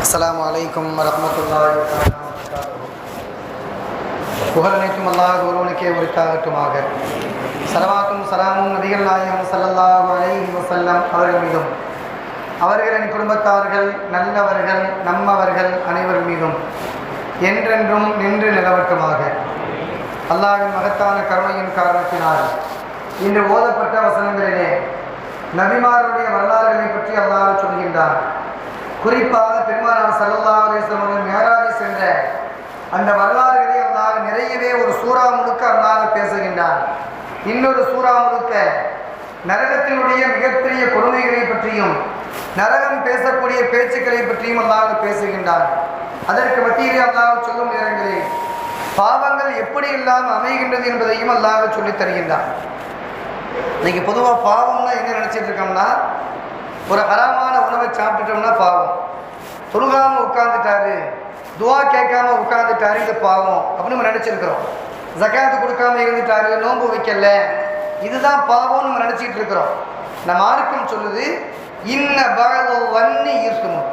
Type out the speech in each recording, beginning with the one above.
அஸ்ஸலாமு அலைக்கும் வரஹ்மத்துல்லாஹி புகழ் அனைத்தும் அல்லாஹ் ஒருவனுக்கே உரித்தாகட்டுமாக சலவாத்தும் சலாமும் நபிகள் நாயகம் ஸல்லல்லாஹு அலைஹி வசல்லம் அவர்கள் மீதும் அவர்களின் குடும்பத்தார்கள் நல்லவர்கள் நம்மவர்கள் அனைவர் மீதும் என்றென்றும் நின்று நிலவட்டுமாக. அல்லாஹின் மகத்தான கருணையின் காரணத்தினால் இன்று ஓதப்பட்ட வசனங்களிலே நபிமாருடைய வரலாறுகளை பற்றி அல்லாஹ் சொல்கின்றார் குறிப்பாக பெருமானார் சல்லல்லாஹு அலைஹி அவர்கள் மேராஜி சென்ற அந்த வரலாறுகளை அல்லாஹ் நிறையவே ஒரு சூறா முழுக்க அல்லாஹ் பேசுகின்றான். இன்னொரு சூறா முழுக்க நரகத்தினுடைய மிகப்பெரிய கொடுமைகளை பற்றியும் நரகம் பேசக்கூடிய பேச்சுக்களை பற்றியும் அல்லாஹ் பேசுகின்றான். அதற்கு மத்தியிலே அல்லாஹ் சொல்லும் நேரங்களில் பாவங்கள் எப்படி இல்லாமல் அமைகின்றது என்பதையும் அல்லாஹ் சொல்லித் தருகின்றான். இன்னைக்கு பொதுவாக பாவம்னா என்ன நினச்சிட்டு இருக்கோம்னா ஒரு ஹராமான உணவை பாவம். தொழுகாமல் உட்காந்துட்டாரு துவா கேட்காம உட்காந்துட்டாரு இது பாவம் அப்படின்னு நம்ம நினச்சிருக்கிறோம். ஜக்காத்து கொடுக்காம இருந்துட்டாரு நோன்பு வைக்கல. இதுதான் பாவம்னு நம்ம நினச்சிக்கிட்டு இருக்கிறோம். நம்ம ஆருக்கம் சொல்லுது இன்ன பகவ வன்னி ஈர்க்கணும்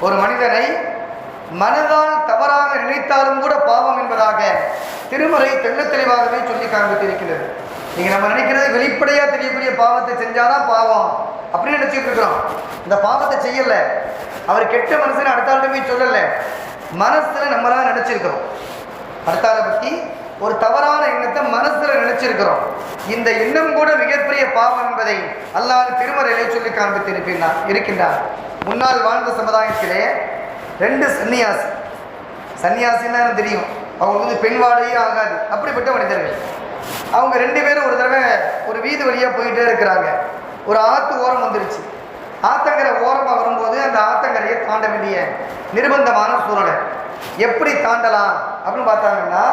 ஒரு மனிதனை மனதால் தவறாக நினைத்தாலும் கூட பாவம் என்பதாக திருமுறை தெள்ளத் தெளிவாகவே சொல்லி காண்பித்திருக்கிறது நீங்கள் நம்ம நினைக்கிறது வெளிப்படையாக தெரியக்கூடிய பாவத்தை செஞ்சாதான் பாவம். அப்படின்னு நினச்சிட்டு இருக்கிறோம். இந்த பாவத்தை செய்யலை. அவர் கெட்ட மனசுன்னு அடுத்தாள்கிட்ட போய் சொல்லலை. மனசில் நம்மளாம் நினச்சிருக்கிறோம். அடுத்தாளை பற்றி ஒரு தவறான எண்ணத்தை மனசில் நினைச்சிருக்கிறோம். இந்த எண்ணம் கூட மிகப்பெரிய பாவம் என்பதை அல்லாத திருமறையிலே சொல்லி காண்பித்து இருக்கின்றான் இருக்கின்றார். முன்னால் வாழ்ந்த சமுதாயத்திலே ரெண்டு சன்னியாசி. சன்னியாசின்னா எனக்கு தெரியும். அவங்க வந்து பெண் வாழையே ஆகாது. அப்படிப்பட்ட மனிதர்கள். அவங்க ரெண்டு பேரும் ஒரு தடவை ஒரு வீதி வழியாக போயிட்டே இருக்கிறாங்க. ஒரு ஆற்று ஓரம் வந்துருச்சு. ஆத்தங்கரை ஓரமாக வரும்போது அந்த ஆத்தங்கரையை தாண்ட வேண்டிய நிர்பந்தமான சூழலை எப்படி தாண்டலாம் அப்படின்னு பார்த்தாங்கன்னா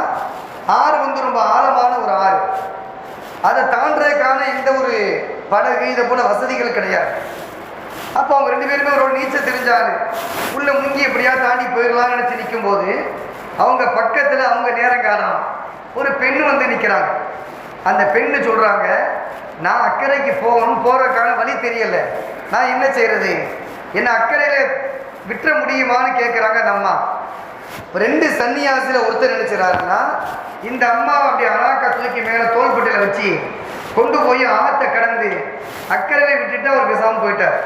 ஆறு வந்து ரொம்ப ஆழமான ஒரு ஆறு. அதை தாண்டுறதுக்கான எந்த ஒரு படகு இதை போல வசதிகள் கிடையாது. அப்போ அவங்க ரெண்டு பேருமே ஒரு நீச்சல் தெரிஞ்சாரு. உள்ள முங்கி எப்படியா தாண்டி போயிடலாம்னு நினச்சி நிற்கும்போது அவங்க பக்கத்தில் அவங்க நேரம் காணும் ஒரு பெண் வந்து நிற்கிறாங்க அந்த பெண்ணு சொல்கிறாங்க நான் அக்கறைக்கு போகணும் போகிறதுக்கான வழி தெரியலை. நான் என்ன செய்கிறது என்னை அக்கறையில் விட்டுற முடியுமான்னு கேட்குறாங்க அந்த அம்மா. ரெண்டு சன்னியாசியில் ஒருத்தர் நினைச்சிடாருன்னா இந்த அம்மாவை அப்படி அனாக்கா தூக்கி மேலே தோல்பட்டியில் வச்சு கொண்டு போய் ஆற்றை கடந்து அக்கறையில் விட்டுட்டு அவர் பேசாமல் போயிட்டார்.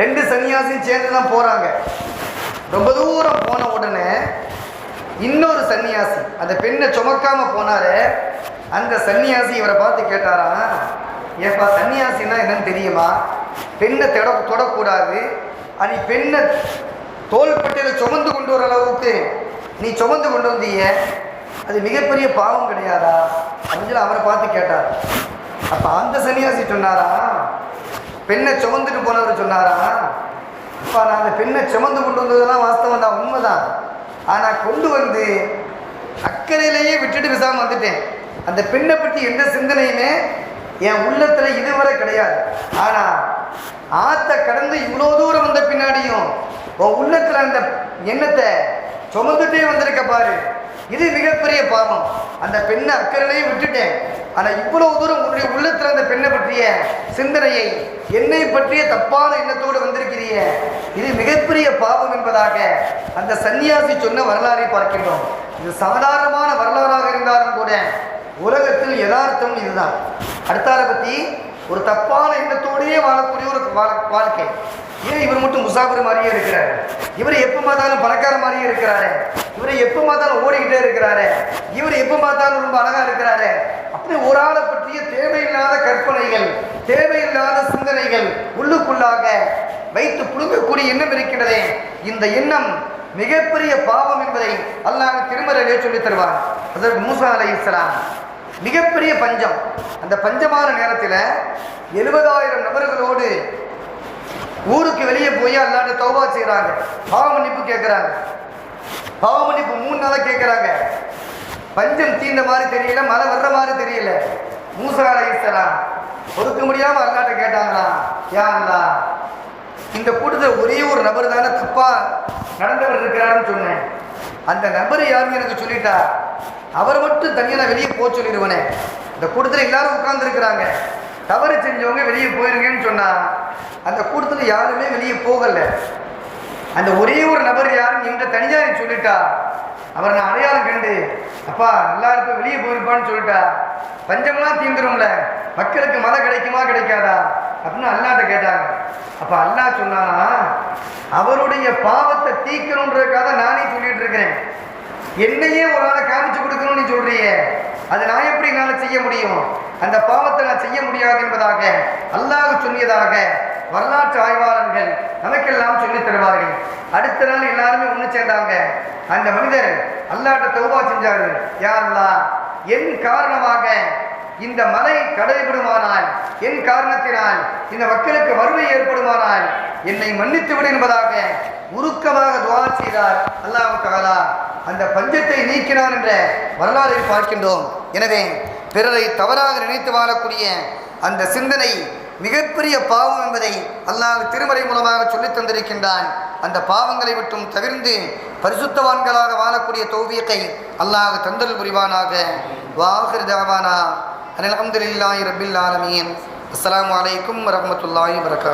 ரெண்டு சன்னியாசியும் சேர்ந்து தான் போகிறாங்க ரொம்ப தூரம் போன உடனே இன்னொரு சன்னியாசி அந்த பெண்ணை சுமக்காமல் போனாரு அந்த சன்னியாசி இவரை பார்த்து கேட்டாரா? ஏப்பா சன்னியாசின்னா என்னன்னு தெரியுமா? பெண்ணை தொட தொடக்கூடாது. அது பெண்ணை தோள்பட்டையில் சுமந்து கொண்டு வர அளவுக்கு நீ சுமந்து கொண்டு வந்தீங்க அது மிகப்பெரிய பாவம் கிடையாதா? அப்படின்னு சொல்லி அவரை பார்த்து கேட்டார். அப்போ அந்த சன்னியாசி சொன்னாரா? பெண்ணை சுமந்துட்டு போனவர் சொன்னாரா? அப்பா நான் அந்த பெண்ணை சுமந்து கொண்டு வந்ததெல்லாம் வாஸ்தவம் தான் உண்மைதான். ஆனால் கொண்டு வந்து அக்கறையிலேயே விட்டுட்டு பேசாமல் வந்துட்டேன். அந்த பெண்ணை பற்றி எந்த சிந்தனையுமே என் உள்ளத்தில் இதுவரை கிடையாது. ஆனால் ஆற்ற கடந்து இவ்வளோ தூரம் வந்த பின்னாடியும் உன் உள்ளத்தில் அந்த எண்ணத்தை சுமந்துட்டே வந்திருக்க பாரு. இது மிகப்பெரிய பாவம். அந்த பெண்ணை அக்கறையிலையும் விட்டுட்டேன். ஆனால் இவ்வளோ தூரம் உன்னுடைய உள்ளத்தில் அந்த பெண்ணை பற்றிய சிந்தனையை என்னை பற்றிய தப்பான எண்ணத்தோடு வந்திருக்கிறீய இது மிகப்பெரிய பாவம் என்பதாக அந்த சன்னியாசி சொன்ன வரலாறை பார்க்கின்றோம். இது சாதாரணமான வரலாறாக இருந்தாலும் கூட உலகத்தில் யதார்த்தம் இதுதான். அடுத்தாரை பற்றி ஒரு தப்பான எண்ணத்தோடையே வாழக்கூடிய ஒரு வாழ்- வாழ்க்கை. ஏன் இவர் மட்டும் முசாஃபிர் மாதிரியே இருக்கிறார்? இவர் எப்போ பார்த்தாலும் பணக்கார மாதிரியே இருக்கிறாரு. இவர் எப்போ பார்த்தாலும் ஓடிக்கிட்டே இருக்கிறாரு. இவர் எப்போ பார்த்தாலும் ரொம்ப அழகாக இருக்கிறாரு. அப்படி ஒரு ஆளை பற்றிய தேவையில்லாத கற்பனைகள் தேவையில்லாத சிந்தனைகள் உள்ளுக்குள்ளாக வைத்து புழுங்கக்கூடிய எண்ணம் இருக்கின்றதே. இந்த எண்ணம் மிகப்பெரிய பாவம் என்பதை அல்லாஹ் திருமறையிலே சொல்லித் தருவார் அதற்கு மூசா அலை இஸ்லாம் மிகப்பெரிய பஞ்சம். அந்த பஞ்சமான நேரத்தில் எழுபதாயிரம் நபர்களோடு ஊருக்கு வெளியே போய் அல்லாண்டு தௌபா செய்கிறாங்க பாவ மன்னிப்பு கேட்குறாங்க பாவ மன்னிப்பு மூணு நாளாக கேட்குறாங்க பஞ்சம் தீண்ட மாதிரி தெரியல மழை வர்ற மாதிரி தெரியல. மூசா அலைஹிஸ்ஸலாம் ஒதுக்க முடியாமல் அல்லாட்ட கேட்டாங்களாம் யா இந்த கூட்டத்தில் ஒரே ஒரு நபர் தானே தப்பாக நடந்தவர் இருக்கிறாருன்னு சொன்னேன். அந்த நபர் யாருன்னு எனக்கு சொல்லிட்டா? அவர் மட்டும் தனியாக நான் வெளியே போக சொல்லிடுவனே. இந்த கூட்டத்தில் எல்லாரும் உட்கார்ந்துருக்கிறாங்க தவறு செஞ்சவங்க வெளியே போயிருங்கன்னு சொன்னா அந்த கூட்டத்தில் யாருமே வெளியே போகல. அந்த ஒரே ஒரு நபர் யாரும் எங்க தனியாக சொல்லிட்டா. அவர் நான் அடையாளம் கண்டு அப்பா நல்லா இருப்ப வெளியே போயிருப்பான்னு சொல்லிட்டா. பஞ்சம்லாம் தீந்துரும்ல. மக்களுக்கு மதம் கிடைக்குமா கிடைக்காதா? அப்படின்னு அல்லாட்ட கேட்டாங்க. அப்ப அல்லாஹ் சொன்னானா அவருடைய பாவத்தை தீக்கணுன்றதுக்காக நானே சொல்லிட்டு இருக்கிறேன். என்னையே ஒரு நாளை காமிச்சு கொடுக்கணும்னு சொல்றியே. அது நான் எப்படி என்னால் செய்ய முடியும்? அந்த பாவத்தை நான் செய்ய முடியாது என்பதாக அல்லாஹ் சொன்னியதாக வரலாற்று ஆய்வாளர்கள் நமக்கெல்லாம் சொல்லித் தருவார்கள். அடுத்த நாள் எல்லாருமே ஒன்று சேர்ந்தாங்க. அந்த மனிதர் அல்லாட்ட தௌபா செஞ்சாரு. யார் அல்லாஹ் என் காரணமாக இந்த மலை கடைபிடுமானால் என் காரணத்தினால் இந்த மக்களுக்கு வறுமை ஏற்படுமானால் என்னை மன்னித்து விடு என்பதாக உருக்கமாக துவா செய்தார் அல்லாஹ் தஆலா. அந்த பஞ்சத்தை நீக்கினார் என்ற வரலாறை பார்க்கின்றோம். எனவே பிறரை தவறாக நினைத்து வாழக்கூடிய அந்த சிந்தனை மிகப்பெரிய பாவம் என்பதை அல்லாஹ் திருமறை மூலமாக சொல்லித் தந்திருக்கின்றான். அந்த பாவங்களை விட்டும் தவிர்ந்து பரிசுத்தவான்களாக வாழக்கூடிய தௌவியத்தை அல்லாஹ் தந்தல் புரிவானாக. வாஹிர் தாவானா. அல்ஹம்துலில்லாஹி ரபில் ஆலமீன். அஸ்லாம் அலைக்கும் வரஹ்மத்துல்லாஹி வரகா